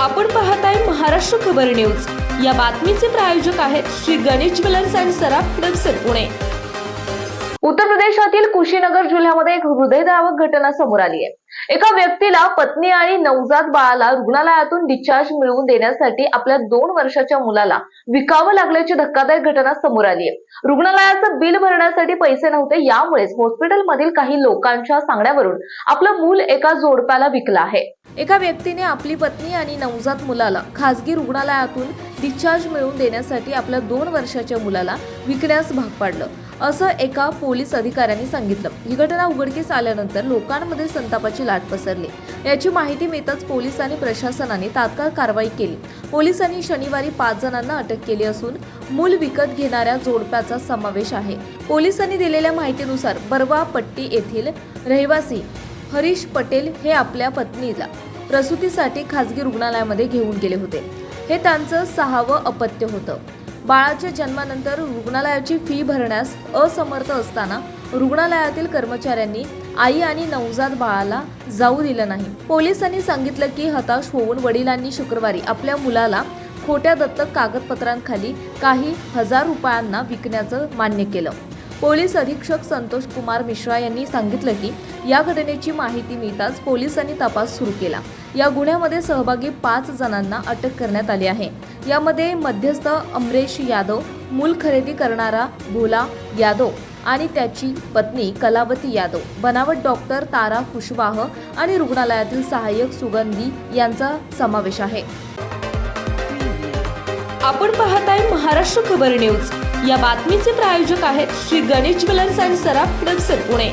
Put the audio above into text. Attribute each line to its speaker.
Speaker 1: आपण पाहताय महाराष्ट्र खबर न्यूज. या बातमीचे प्रायोजक आहेत श्री गणेश ज्वेलर्स अँड सराफ हडपसर पुणे.
Speaker 2: उत्तर प्रदेशातील कुशीनगर जिल्ह्यामध्ये एक हृदयद्रावक घटना समोर आली आहे. एका व्यक्तीला पत्नी आणि नवजात बाळाला रुग्णालयातून डिस्चार्ज मिळवून देण्यासाठी आपल्या दोन वर्षाच्या मुलाला विकावं लागल्याची धक्कादायक घटना समोर आली आहे. रुग्णालयाचं बिल भरण्यासाठी पैसे नव्हते यामुळेच हॉस्पिटलमधील काही लोकांच्या सांगण्यावरून आपलं मूल एका जोडप्याला विकलं आहे.
Speaker 1: एका व्यक्तीने आपली पत्नी आणि नवजात मुलाला खासगी रुग्णालयातून डिस्चार्ज मिळवून देण्यासाठी आपल्या दोन वर्षाच्या मुलाला विकण्यास भाग पाडलं. असं एका पोलीस अधिकाऱ्यांनी सांगितलं. ही घटना उघडकीस आल्यानंतर लोकांमध्ये संतापाची लाट पसरली. याची माहिती मिळताच पोलीस आणि प्रशासनाने तात्काळ कारवाई केली. पोलिसांनी शनिवारी पाच जणांना अटक केली असून मूल विकत घेणाऱ्या जोडप्याचा समावेश आहे. पोलिसांनी दिलेल्या माहितीनुसार बरवा पट्टी येथील रहिवासी हरीश पटेल हे आपल्या पत्नीला प्रसूतीसाठी खासगी रुग्णालयामध्ये घेऊन गेले होते. हे त्यांचं सहावं अपत्य होतं. बाळाच्या जन्मानंतर रुग्णालयाची फी भरण्यास असमर्थ असताना रुग्णालयातील कर्मचाऱ्यांनी आई आणि नवजात बाळाला जाऊ दिलं नाही. पोलिसांनी सांगितलं की हताश होऊन वडिलांनी शुक्रवारी आपल्या मुलाला खोट्या दत्तक कागदपत्रांखाली काही हजार रुपयांना विकण्याचं मान्य केलं. पोलीस अधीक्षक संतोष कुमार मिश्रा यांनी सांगितलं की या घटनेची माहिती मिळताच पोलिसांनी तपास सुरू केला. या गुन्ह्यामध्ये सहभागी पाच जणांना अटक करण्यात आली आहे. यामध्ये मध्यस्थ अमरेश यादव मूल खरेदी करणारा भोला यादव आणि त्याची पत्नी कलावती यादव. बनावट डॉक्टर तारा कुशवाह आणि रुग्णालयातील सहाय्यक सुगंधी यांचा समावेश आहे. आपण पाहताय महाराष्ट्र खबर न्यूज. या बातमीचे प्रायोजक आहेत श्री गणेश ज्वेलर्स अँड सराफ हडपसर पुणे.